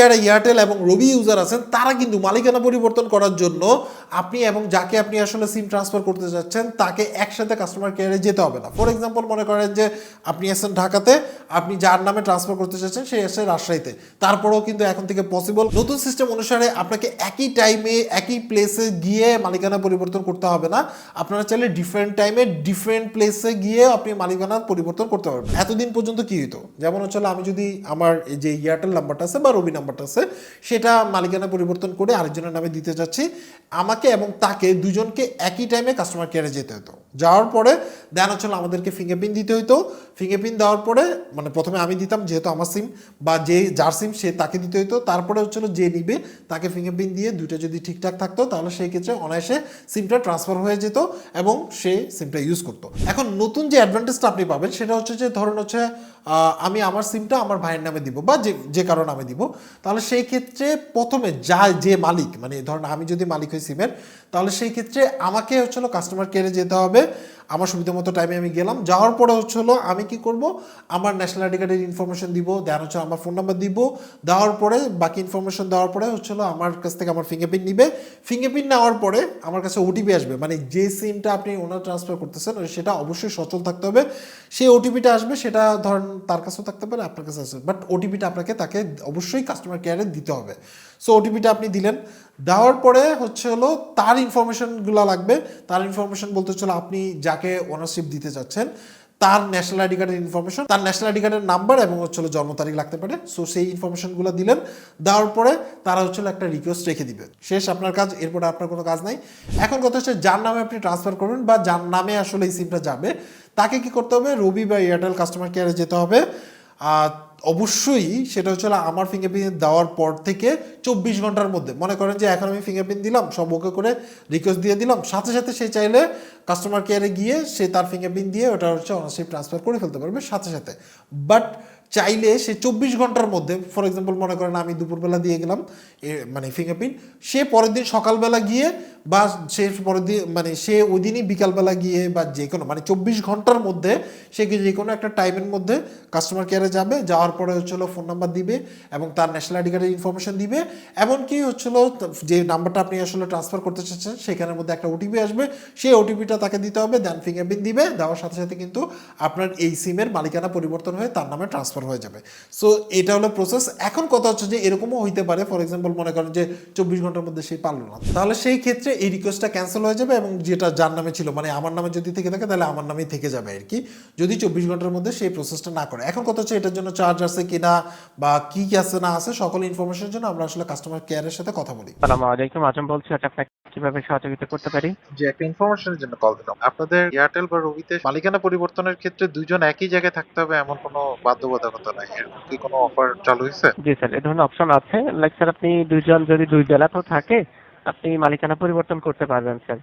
যারা এয়ারটেল এবং রবি ইউজার আছেন, তারা কিন্তু মালিকানা পরিবর্তন করার জন্য আপনি এবং যাকে আপনি আসলে সিম ট্রান্সফার করতে যাচ্ছেন, তাকে একসাথে কাস্টমার কেয়ারে যেতে হবে না। ফর এক্সাম্পল মনে করেন যে আপনি আছেন ঢাকাতে, আপনি যার নামে ট্রান্সফার করতে চাচ্ছেন সে আসছে রাজশাহীতে। তারপরেও কিন্তু এখন থেকে পসিবল নতুন সিস্টেম অনুসারে আপনাকে একই টাইমে একই প্লেসে গিয়ে মালিকানা পরিবর্তন করতে হবে না। আপনারা চাইলে ডিফারেন্ট টাইমে ডিফারেন্ট প্লেসে গিয়ে আপনি মালিকানা পরিবর্তন করতে পারবেন। এতদিন পর্যন্ত কি হতো যেমন হচ্ছে আমি যদি আমার যে এয়ারটেল নাম্বারটা আছে বা রবি নাম্বারটা আছে, সেটা মালিকানা পরিবর্তন করে আরেকজনের নামে দিতে চাচ্ছি আমাকে এবং তাকে দুজনকে একই টাইমে কাস্টমার কেয়ারে যেতে হতো। যাওয়ার পরে দেন হচ্ছে আমাদেরকে ফিঙ্গারপ্রিন্ট দিতে হতো ফিঙ্গারপ্রিন্ট দেওয়ার পরে মানে প্রথমে আমি দিতাম যেহেতু আমার সিম বা যে যার সিম সে তাকে দিতে হতো তারপরে হচ্ছে হলো যে নিবে তাকে ফিঙ্গারপ্রিন্ট দিয়ে দুইটা যদি ঠিকঠাক থাকতো তাহলে সেই ক্ষেত্রে অনায়াসে সিমটা ট্রান্সফার হয়ে যেত এবং সে সিমটা ইউজ করতো। এখন নতুন যে অ্যাডভান্টেজটা আপনি পাবেন সেটা হচ্ছে যে ধরুন হচ্ছে আমি আমার সিমটা আমার ভাইয়ের নামে দিব বা যে যে কারও নামে দিব। তাহলে সেই ক্ষেত্রে প্রথমে যা যে মালিক মানে ধরুন আমি যদি মালিক হই সিমের, তাহলে সেই ক্ষেত্রে আমাকে হচ্ছে কাস্টমার কেয়ারে যেতে হবে। আমার সুবিধা মতো টাইমে আমি গেলাম। যাওয়ার পরে হচ্ছে হলো আমি কি করব? আমার ন্যাশনাল আইডি কার্ডের ইনফরমেশন দিব দেন হচ্ছে আমার ফোন নাম্বার দিব। দেওয়ার পরে, বাকি ইনফরমেশন দেওয়ার পরে হচ্ছে হলো আমার কাছ থেকে আমার ফিঙ্গারপ্রিন্ট নিবে। ফিঙ্গারপ্রিন্ট নেওয়ার পরে আমার কাছে ওটিপি আসবে। মানে যে সিমটা আপনি ওনার ট্রান্সফার করতেছেন, সেটা অবশ্যই সচল থাকতে হবে। সেই ওটিপিটা আসবে, সেটা ধরেন তার কাছেও থাকতে পারে, আপনার কাছে আসবে। বাট ওটিপিটা আপনাকে তাকে অবশ্যই কাস্টমার কেয়ারে দিতে হবে। সো ওটিপিটা আপনি দিলেন। দেওয়ার পরে হচ্ছে হলো তার ইনফরমেশনগুলো লাগবে। তার ইনফরমেশন বলতে হচ্ছে আপনি যাকে ওনারশিপ দিতে চাচ্ছেন, তার ন্যাশনাল আইডি কার্ডের ইনফরমেশন তার ন্যাশনাল আইডি কার্ডের নাম্বার এবং হচ্ছে জন্ম তারিখ লাগতে পারে। সো সেই ইনফরমেশনগুলো দিলেন। দেওয়ার পরে তারা হচ্ছে একটা রিকোয়েস্ট রেখে দিবে। শেষ আপনার কাজ, এরপরে আপনার কোনো কাজ নাই। এখন কথা হচ্ছে যার নামে আপনি ট্রান্সফার করবেন বা যার নামে আসলে এই সিমটা যাবে, তাকে কি করতে হবে? রবি বা এয়ারটেল কাস্টমার কেয়ারে যেতে হবে। আর অবশ্যই সেটা হচ্ছে আমার ফিঙ্গারপ্রিন্ট দেওয়ার পর থেকে চব্বিশ ঘণ্টার মধ্যে। মনে করেন যে এখন আমি ফিঙ্গারপ্রিন্ট দিলাম, সব ওকে করে রিকোয়েস্ট দিয়ে দিলাম। সাথে সাথে সে চাইলে কাস্টমার কেয়ারে গিয়ে সে তার ফিঙ্গারপ্রিন্ট দিয়ে ওটা হচ্ছে অনারশিপ ট্রান্সফার করে ফেলতে পারবে সাথে সাথে। বাট চাইলে সে চব্বিশ ঘণ্টার মধ্যে ফর এক্সাম্পল মনে করেন আমি দুপুরবেলা দিয়ে গেলাম মানে ফিঙ্গারপ্রিন্ট সে পরের দিন সকালবেলা গিয়ে বা সে পরের দিন মানে সে ওই দিনই বিকালবেলা গিয়ে বা যে কোনো মানে চব্বিশ ঘণ্টার মধ্যে সে যে কোনো একটা টাইমের মধ্যে কাস্টমার কেয়ারে যাবে, যাওয়ার পরে হচ্ছিল ফোন নাম্বার দিবে এবং তার ন্যাশনাল আইডি কার্ডের ইনফরমেশন দিবে। এমনকি হচ্ছিল যে নাম্বারটা আপনি আসলে ট্রান্সফার করতে চাচ্ছেন, সেখানের মধ্যে একটা ওটিপি আসবে, সেই ওটিপিটা তাকে দিতে হবে দেন ফিঙ্গারপ্রিন্ট দিবে, দেওয়ার সাথে সাথে কিন্তু আপনার এই সিমের মালিকানা পরিবর্তন হয়ে তার নামে ট্রান্সফার হয়ে যাবে। সো এটা হলো প্রসেস এখন কথা হচ্ছে যে এরকমও হইতে পারে ফর এক্সাম্পল মনে করেন যে চব্বিশ ঘণ্টার মধ্যে সে পারল না। তাহলে সেই ক্ষেত্রে এই রিকোয়েস্টটা ক্যান্সেল হয়ে যাবে এবং যেটা যার নামে ছিল মানে আমার নামে যদি থেকে থাকে তাহলে আমার নামেই থেকে যাবে আর কি। যদি চব্বিশ ঘণ্টার মধ্যে সেই প্রসেসটা না করে। এখন কথা হচ্ছে এটার জন্য চার্জ আছে কিনা বা কি কি আছে না আছে সকল ইনফরমেশনের জন্য আমরা আসলে কাস্টমার কেয়ারের সাথে কথা বলি। সালামু আলাইকুম। আজম বলছি আপনাকে কীভাবে সহযোগিতা করতে পারি? যে একটা ইনফরমেশনের জন্য কল দিলাম। আপনাদের এয়ারটেল বা রবিতে মালিকানা পরিবর্তনের ক্ষেত্রে দুইজন একই জায়গায় থাকতে হবে এমন কোনো বাধ্যবাধকতা নাই। এরকম কি কোনো অফার চালু হয়েছে? জি স্যার এ ধরনের অপশন আছে। লাইক স্যার আপনি দুইজন যদি দুই জেলাতেও থাকে আপনি মালিকানা পরিবর্তন করতে পারবেন, স্যার।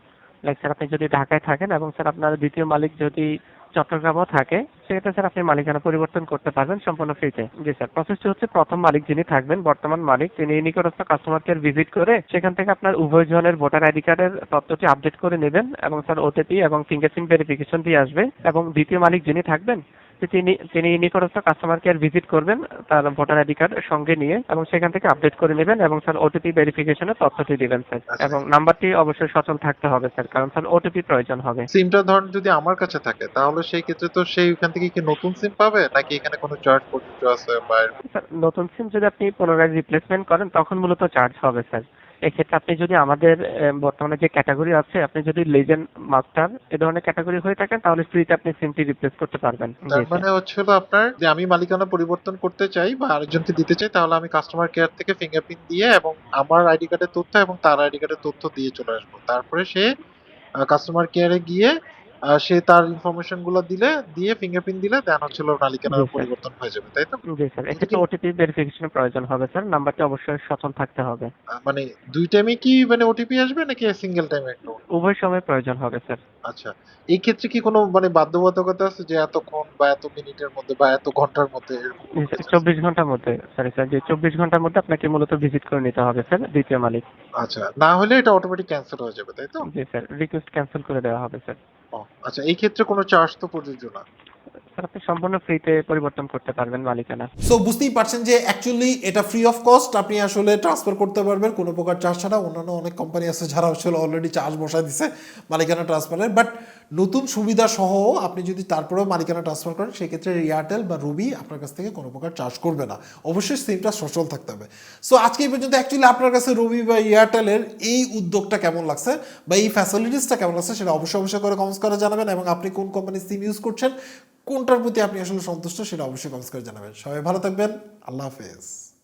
লাইক স্যার, আপনি যদি ঢাকায় থাকেন এবং, স্যার, আপনার দ্বিতীয় মালিক যদি চট্টগ্রামও থাকে, সেক্ষেত্রে, স্যার, আপনি মালিকানা পরিবর্তন করতে পারবেন সম্পূর্ণ ফ্রিতে। জি, স্যার। প্রসেসটি হচ্ছে, প্রথম মালিক যিনি থাকবেন, বর্তমান মালিক, তিনি নিকটস্থ কাস্টমার কেয়ার ভিজিট করে সেখান থেকে আপনার উভয় জনের ভোটার আইডি কার্ডের তথ্যটি আপডেট করে নেবেন এবং, স্যার ওটিপি এবং ফিঙ্গারপ্রিন্ট ভেরিফিকেশন দিয়ে আসবে এবং দ্বিতীয় মালিক যিনি থাকবেন তিনি তিনি নিকটস্থ কাস্টমার কেয়ার ভিজিট করবেন তার ভোটার আইডি কার্ড সঙ্গে নিয়ে এবং সেখান থেকে আপডেট করে নেবেন এবং স্যার ওটিপি ভেরিফিকেশনের তথ্যটি দিবেন স্যার। আচ্ছা। এবং নাম্বারটি অবশ্যই সচল থাকতে হবে স্যার কারণ স্যার ওটিপি প্রয়োজন হবে। সিমটা ধরেন যদি আমার কাছে থাকে তাহলে সেই ক্ষেত্রে তো সেই ওখান থেকে কি নতুন সিম পাবে নাকি এখানে কোনো চার্জ প্রযোজ্য আছে বা নতুন সিম যদি আপনি পুনরায় রিপ্লেসমেন্ট করেন তখন মূলত চার্জ হবে স্যার। এক্ষেত্রে আপনি যদি আমাদের বর্তমানে যে ক্যাটাগরি আছে আপনি যদি লেজেন্ড মাস্টার এ ধরনের ক্যাটাগরি হয়ে থাকেন তাহলে ফ্রিতে আপনি সিমটি রিপ্লেস করতে পারবেন। তার মানে হচ্ছে আপনার যে আমি মালিকানা পরিবর্তন করতে চাই বা আরেকজনকে দিতে চাই তাহলে আমি কাস্টমার কেয়ার থেকে ফিঙ্গারপ্রিন্ট দিয়ে এবং আমার আইডি কার্ডের তথ্য এবং তার আইডি কার্ডের তথ্য দিয়ে চলে আসব। তারপরে সে কাস্টমার কেয়ারে গিয়ে সে তার ইনফরমেশনগুলো দিলে দিয়ে ফিঙ্গারপ্রিন্ট দিলে দেন হচ্ছে হলো মালিকানা পরিবর্তন হয়ে যাবে তাই তো? জি স্যার এক্ষেত্রে ওটিপি ভেরিফিকেশনের প্রয়োজন হবে স্যার নাম্বারটি অবশ্যই সচল থাকতে হবে। মানে দুই টাইমে কি মানে ওটিপি আসবে নাকি সিঙ্গেল টাইমে একটা উভয় সময় প্রয়োজন হবে স্যার আচ্ছা এই ক্ষেত্রে কি কোনো মানে বাধ্যবাধকতা আছে যে এতক্ষণ বা এত মিনিটের মধ্যে বা এত ঘণ্টার মধ্যে? চব্বিশ ঘণ্টার মধ্যে সরি স্যার যে চব্বিশ ঘণ্টার মধ্যে আপনাকে মূলত ভিজিট করে নিতে হবে স্যার দ্বিতীয় মালিক। আচ্ছা না হলে এটা অটোমেটিক ক্যান্সেল হয়ে যাবে তাই তো? জি স্যার রিকোয়েস্ট ক্যান্সেল করে দেওয়া হবে স্যার আচ্ছা এই ক্ষেত্রে কোনো চার্জ তো প্রযোজ্য না। আপনি সম্পূর্ণ ফ্রিতে পরিবর্তন করতে পারবেন মালিকানা। সো বুঝতেই পারছেন যে অ্যাকচুয়ালি এটা ফ্রি অফ কস্ট আপনি আসলে ট্রান্সফার করতে পারবেন, কোনো প্রকার চার্জ ছাড়া। অন্যান্য অনেক কোম্পানি আছে যারা আসলে অলরেডি চার্জ বসায় দিছে মালিকানা ট্রান্সফারের বাট নতুন সুবিধা সহ আপনি যদি তারপরেও মালিকানা ট্রান্সফার করেন, সেক্ষেত্রে এয়ারটেল বা রুবি আপনার কাছ থেকে কোনো প্রকার চার্জ করবে না। অবশ্যই সিমটা সচল থাকতে হবে। সো আজকে এই পর্যন্ত অ্যাকচুয়ালি আপনার কাছে রুবি বা এয়ারটেলের এই উদ্যোগটা কেমন লাগছে বা এই ফ্যাসিলিটিসটা কেমন লাগছে, সেটা অবশ্যই অবশ্যই করে কমেন্টস করে জানাবেন। এবং আপনি কোন কোম্পানির সিম ইউজ করছেন কোনটার প্রতি আপনি আসলে সন্তুষ্ট সেটা অবশ্যই কমেন্টস করে জানাবেন। সবাই ভালো থাকবেন। আল্লাহ হাফেজ।